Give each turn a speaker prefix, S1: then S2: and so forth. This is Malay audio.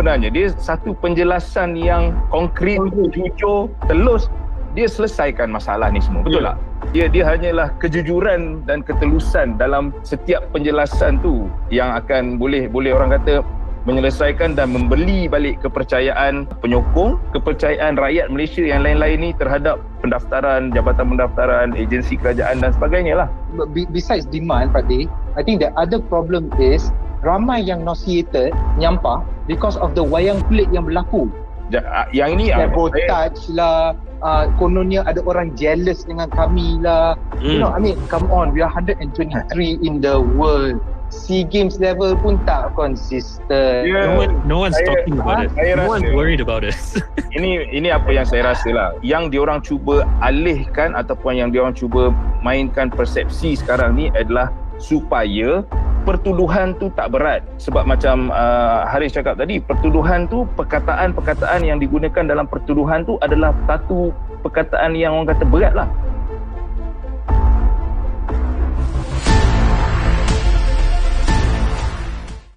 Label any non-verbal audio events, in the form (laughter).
S1: sebenarnya dia satu penjelasan yang konkret, jujur, telus dia selesaikan masalah ni semua. Betul
S2: Ya.
S1: tak? Dia dia hanyalah kejujuran dan ketelusan dalam setiap penjelasan tu yang akan boleh boleh orang kata menyelesaikan dan membeli balik kepercayaan penyokong, kepercayaan rakyat Malaysia yang lain-lain ni terhadap pendaftaran, jabatan pendaftaran, agensi kerajaan dan sebagainya lah.
S2: Be- besides demand Fadli, I think the other problem is ramai yang nauseated nyampah because of the wayang kulit yang berlaku.
S1: Ja- ah, Yang ini ah, saya-
S2: Sabotage lah, uh, kononnya ada orang jealous dengan kami lah. You
S3: Hmm.
S2: know, I mean, come on, we are 123 in the world. SEA Games level pun tak konsisten.
S1: Ya.
S3: No one, no one's
S1: Saya-
S3: talking about it.
S1: saya
S3: No one's
S1: rasa-
S3: worried about it. (laughs)
S1: ini ini apa yang saya rasa lah yang diorang cuba alihkan ataupun yang diorang cuba mainkan persepsi sekarang ni adalah supaya pertuduhan tu tak berat. Sebab macam uh, Haris cakap tadi pertuduhan tu perkataan-perkataan yang digunakan dalam pertuduhan tu adalah satu perkataan yang orang kata berat lah